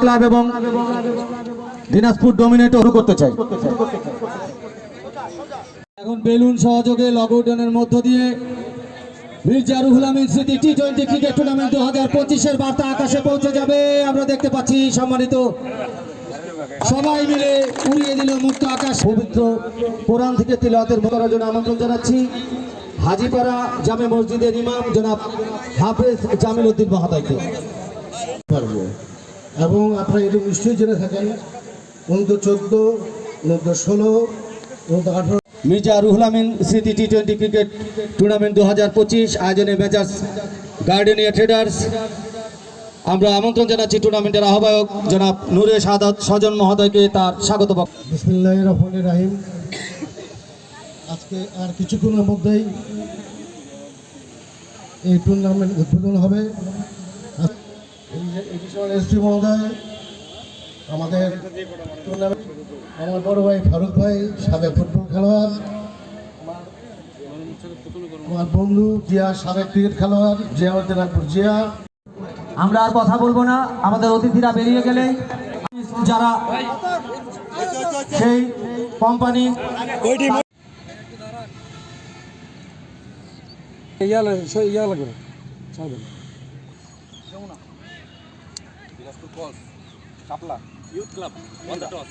Club এবং Dinajpur dominate শুরু করতে চাই। এখন বেলুন সহযোগে লগউডনের মধ্য দিয়ে মির্জা রুহুল আমিন স্মৃতি টি টোয়েন্টি ক্রিকেট টুর্নামেন্ট দু হাজার পঁচিশের বার্তা আকাশে পৌঁছে যাবে। আমরা দেখতে পাচ্ছি সম্মানিত সবাই মিলে উড়িয়ে দিল মুক্ত আকাশ। পবিত্র কোরআন থেকে তিলাওয়াতের করার জন্য আমন্ত্রণ জানাচ্ছি। হাজিপাড়া জামে মসজিদের ইমাম জনাব হাফেজ জামিল উদ্দিন মহাদাইকে এবং আপনারা এটা নিশ্চয়ই জেনে থাকেন উনিশশো চোদ্দ উনিশশো ষোলো উনিশশো আঠারো। মির্জা রুহুল আমিন স্মৃতি টি টোয়েন্টি ক্রিকেট টুর্নামেন্ট দু হাজার পঁচিশ আয়োজনে মেজার্স গার্ডেনিয়া ট্রেডার্স। আমরা আমন্ত্রণ জানাচ্ছি টুর্নামেন্টের আহ্বায়ক জনাব নূরে সাদাত স্বজন মহোদয়কে তার স্বাগত রহমান রাহিম। আজকে আর কিছুক্ষণের মধ্যেই এই টুর্নামেন্ট উদ্বোধন হবে। এসপি মহোদয় আমাদের টুর্নামেন্ট আমার বড় ভাই ফারুক ভাই সাবেক ফুটবল খেলোয়াড় আমার বন্ধু জিয়া সাবেক ক্রিকেট খেলোয়াড় জিয়াউদ্দিন আকবর জিয়া। আমরা আর কথা বলব না আমাদের অতিথিরা বেরিয়ে গেলে। যারা সেই company Dinajpur Kalas Shapla youth club on the toss